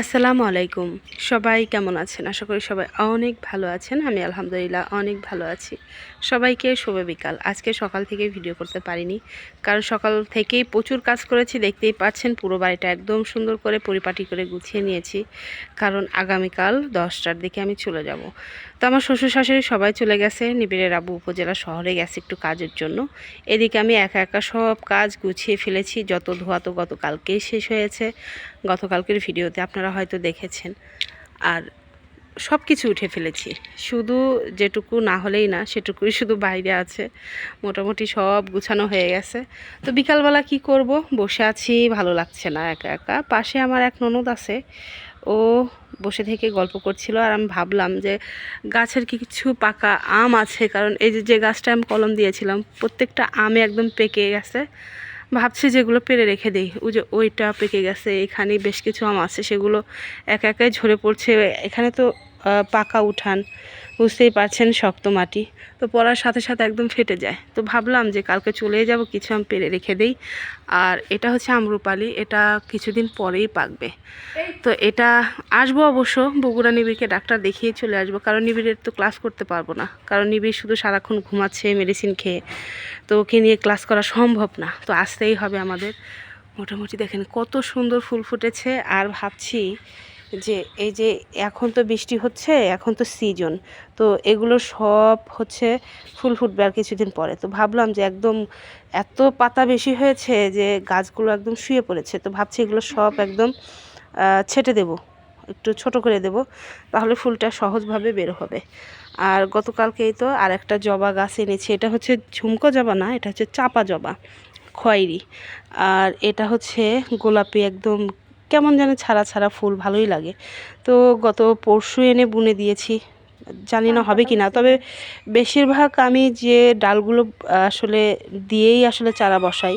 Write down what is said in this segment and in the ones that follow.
আসসালামু আলাইকুম। সবাই কেমন আছেন? আশা করি সবাই অনেক ভালো আছেন। আমি আলহামদুলিল্লাহ অনেক ভালো আছি। সবাইকে শুভ বিকাল। আজকে সকাল থেকে ভিডিও করতে পারিনি। কারণ সকাল থেকেই প্রচুর কাজ করেছি, দেখতেই পাচ্ছেন পুরো বাড়িটা একদম সুন্দর করে পরিপাটি করে গুছিয়ে নিয়েছি। কারণ আগামীকাল দশটার দিকে আমি চলে যাব। তো আমার শ্বশুর শাশুড়ি সবাই চলে গেছে। নিবিড়ের আবু উপজেলা শহরে গেছে একটু কাজের জন্য। এদিকে আমি একা একা সব কাজ গুছিয়ে ফেলেছি। যত ধোয়া তো গতকালকেই শেষ হয়েছে। গতকালকের ভিডিওতে আপনারা হয়তো দেখেছেন। আর সব কিছু উঠে ফেলেছি। শুধু যেটুকু না হলেই না, সেটুকুই শুধু বাইরে আছে। মোটামুটি সব গুছানো হয়ে গেছে। তো বিকালবেলা কি করব? বসে আছি, ভালো লাগছে না একা একা। পাশে আমার এক ননদ আছে। ও বসে থেকে গল্প করছিল আর আমি ভাবলাম যে গাছের কিছু পাকা আম আছে। কারণ এই যে যে গাছটা আমি কলম দিয়েছিলাম, প্রত্যেকটা আমে একদম পেকে গেছে। ভাবছি যেগুলো পেরে রেখে দিই। ওই যে ওইটা পেকে গেছে এখানে বেশ কিছু আম আছে, সেগুলো একা একাই ঝরে পড়ছে। এখানে তো পাকা উঠান। বুঝতেই পারছেন শক্ত মাটি। তো পড়ার সাথে সাথে একদম ফেটে যায়। তো ভাবলাম যে কালকে চলে যাব, কিছু আম পেরে রেখে দেই। আর এটা হচ্ছে আমরুপালি, এটা কিছুদিন পরেই পাকবে। তো এটা আসব অবশ্য, বগুড়া নিবিড়কে ডাক্তার দেখিয়ে চলে আসব, কারণ নিবিড়ের তো ক্লাস করতে পারব না। কারণ নিবিড় শুধু সারাক্ষণ ঘুমাচ্ছে মেডিসিন খেয়ে। তো ওকে নিয়ে ক্লাস করা সম্ভব না। তো আসতেই হবে আমাদের। মোটামুটি দেখেন কত সুন্দর ফুল ফুটেছে, আর ভাবছি যে এই যে এখন তো বৃষ্টি হচ্ছে, এখন তো সিজন তো এগুলো সব হচ্ছে ফুল ফুটবে আর কিছুদিন পরে। তো ভাবলাম যে একদম এত পাতা বেশি হয়েছে যে গাছগুলো একদম শুয়ে পড়েছে, তো ভাবছি এগুলো সব একদম ছেটে দেব, একটু ছোট করে দেব, তাহলে ফুলটা সহজভাবে বের হবে। আর গতকালকেই তো আর একটা জবা গাছ এনেছি, এটা হচ্ছে ঝুমকো জবা না, এটা হচ্ছে চাপা জবা খয়েরি আর এটা হচ্ছে গোলাপি একদম কেমন যেন ছাড়া ছাড়া ফুল, ভালোই লাগে। তো গত পরশু এনে বুনে দিয়েছি। জানি না হবে কি না তবে বেশিরভাগ আমি যে ডালগুলো আসলে দিয়েই আসলে চারা বসাই,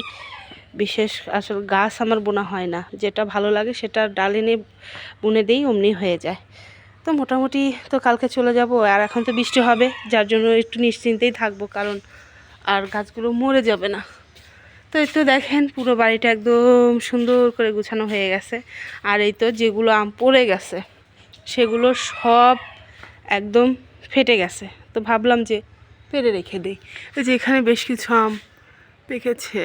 বিশেষ আসলে গাছ আমার বোনা হয় না। যেটা ভালো লাগে সেটা ডাল এনে বুনে দিই, অমনি হয়ে যায়। তো মোটামুটি তো কালকে চলে যাব, আর এখন তো বৃষ্টি হবে, যার জন্য একটু নিশ্চিন্তেই থাকব, কারণ আর গাছগুলো মরে যাবে না। তো এই তো দেখেন, পুরো বাড়িটা একদম সুন্দর করে গুছানো হয়ে গেছে। আর এই তো যেগুলো আম পড়ে গেছে, সেগুলো সব একদম ফেটে গেছে। তো ভাবলাম যে পেরে রেখে দিই। এই যে এখানে বেশ কিছু আম পেকেছে।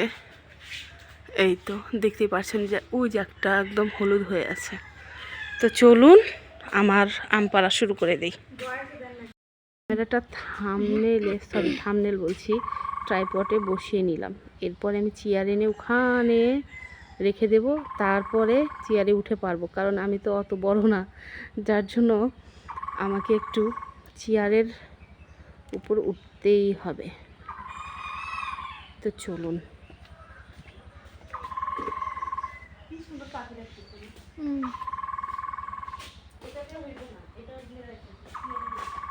এই তো দেখতেই পাচ্ছেন যে ওই একটা একদম হলুদ হয়ে আছে। তো চলুন আমার আম পাড়া শুরু করে দিই। ক্যামেরাটা থামনেল সরি থামনেল বলছি। ট্রাইপটে বসিয়ে নিলাম। এরপরে আমি চেয়ার এনে ওখানে রেখে দেব। তারপরে চেয়ারে উঠে পারব। কারণ আমি তো অত বড় না। যার জন্য আমাকে একটু চেয়ারের উপর উঠতেই হবে। তো চলুন। মা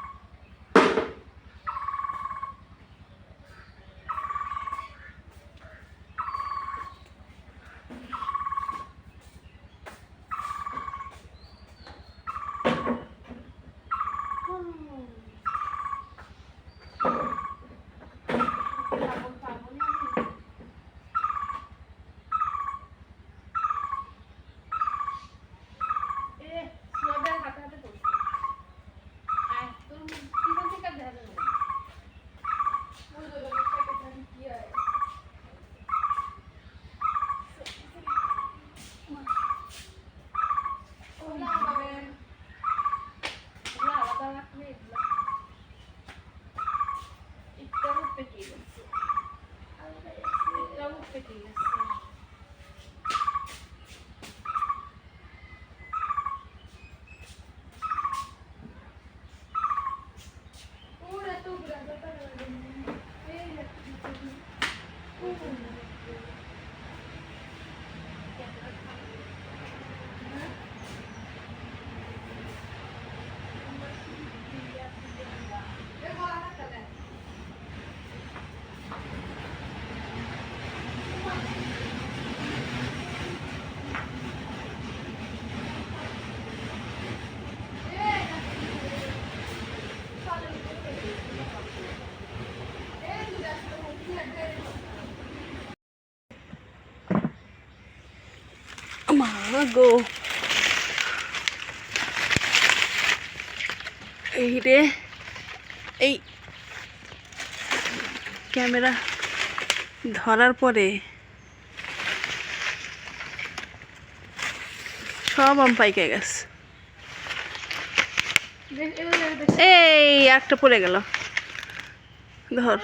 like মাগো এই রে, এই ক্যামেরা ধরার পরে সব আম পাইকে গেছে। এই, একটা পড়ে গেল। ধর।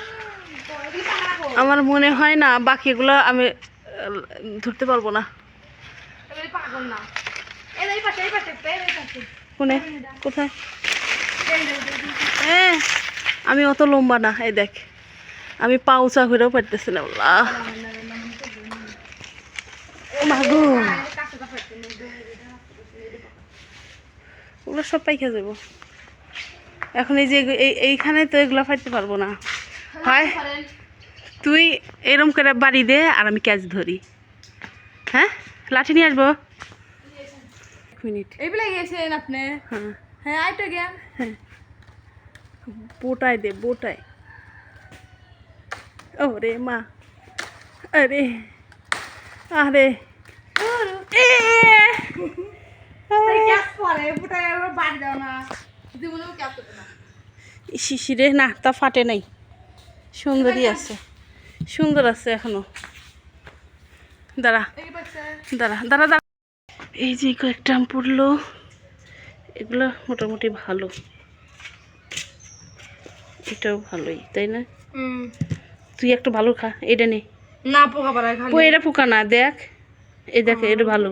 আমার মনে হয় না বাকিগুলো আমি ধরতে পারব না। কোনে? কোথায়? হ্যাঁ আমি অত লম্বা না এই দেখ। আমি পা উঁচা করেও পারতেছি না আল্লাহ। মাগো ওগুলো সব পাইখা যাব এখন এই যে এই এইখানে তো এগুলো ফাইতে পারব না। হয় তুই এরম করে বাড়ি দে আর আমি ক্যাচ ধরি। হ্যাঁ? লাঠি নিয়ে আসব? মিনিট। এইগুলা গেছেন আপনি? হ্যাঁ। হ্যাঁ আইটা গেম। হ্যাঁ। বোটায় দে বোটায়। ও রে মা। আরে আরে। এ! শিশিরে না। তা ফাটে নাই। সুন্দরই আছে। সুন্দর আছে এখনও। দাঁড়া। দাঁড়া দাঁড়া দাঁড়া। এই যে কয়েকটা আম পড়ল। এগুলো মোটামুটি ভালো। এটাও ভালোই তাই না? তুই একটা ভালো খা এটা নে। না পোকা পাড়ায় এটা পোকা না দেখ। এই দেখ এটা ভালো।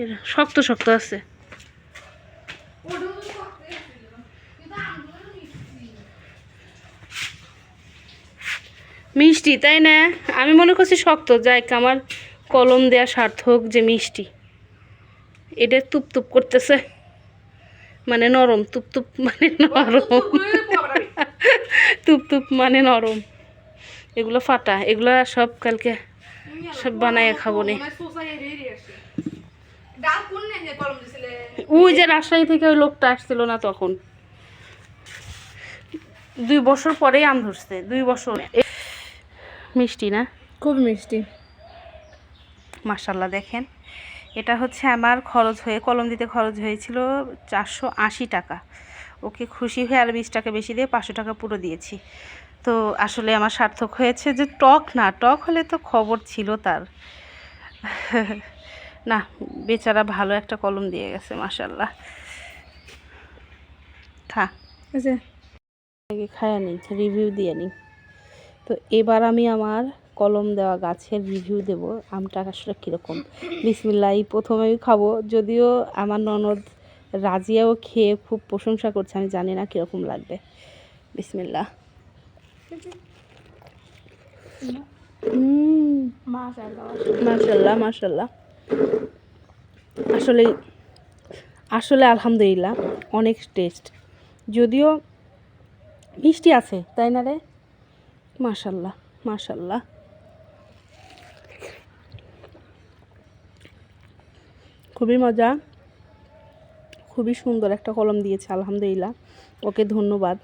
এটা শক্ত শক্ত আছে। মিষ্টি তাই না? আমি মনে করছি শক্ত। যাই আমার কলম দেয়া সার্থক যে মিষ্টি। এটা তুপ তুপ করতেছে। মানে নরম তুপ তুপ মানে নরম। তুপ তুপ মানে নরম। এগুলো ফাটা এগুলো সব কালকে সব বানায় খাব নি। আমার সোসাই এরিয়ে আসে ডাল কোন নে যে ওই যে রাজশাহী থেকে ওই লোকটা আসছিল না তখন। দুই বছর পরেই আম ধরছে দুই বছর। মিষ্টি না? খুব মিষ্টি। মাসাল্লাহ দেখেন। এটা হচ্ছে আমার খরচ হয়ে, কলম দিতে খরচ হয়েছিল চারশো আশি টাকা। ওকে খুশি হয়ে আর বিশ টাকা বেশি দিয়ে পাঁচশো টাকা পুরো দিয়েছি। তো আসলে আমার সার্থক হয়েছে যে টক না, টক হলে তো খবর ছিল তার। না, বেচারা ভালো একটা কলম দিয়ে গেছে মাসাল্লাহ খা আগে খায়া নিই রিভিউ দিয়ে নিই। তো এবার আমি আমার কলম দেওয়া, গাছের রিভিউ দেব, আমটা আসলে কীরকম। বিসমিল্লা এই প্রথম আমি খাব। যদিও আমার ননদ রাজিয়াও খেয়ে খুব প্রশংসা করছে, আমি জানি না কীরকম লাগবে। বিসমিল্লা মাশাল্লাহ মাশাল্লাহ আসলে আসলে আলহামদুলিল্লাহ, অনেক টেস্ট যদিও মিষ্টি আছে, তাই না রে? মাশাল্লাহ মাশাল্লাহ খুবই মজা। খুবই সুন্দর একটা কলম দিয়েছে আলহামদুলিল্লাহ। ওকে ধন্যবাদ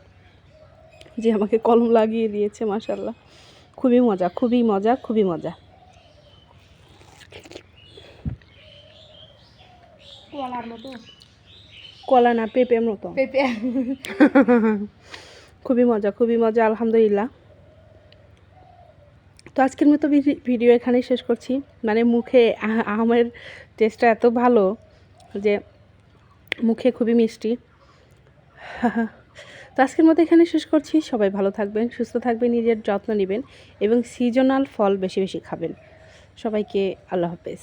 যে আমাকে কলম লাগিয়ে দিয়েছে মাশাল্লাহ খুবই মজা খুবই মজা খুবই মজা। কলার মতো। কলা না পেঁপের মতো। পেঁপে। খুবই মজা খুবই মজা আলহামদুলিল্লাহ। তো আজকের মতো ভিডি- ভিডিও এখানেই শেষ করছি। মানে মুখে আমের টেস্টটা এত ভালো যে মুখে খুবই মিষ্টি। তো আজকের মতো এখানে শেষ করছি। সবাই ভালো থাকবেন, সুস্থ থাকবেন, নিজের যত্ন নেবেন এবং সিজনাল ফল বেশি বেশি খাবেন। সবাইকে আল্লাহ হাফেজ।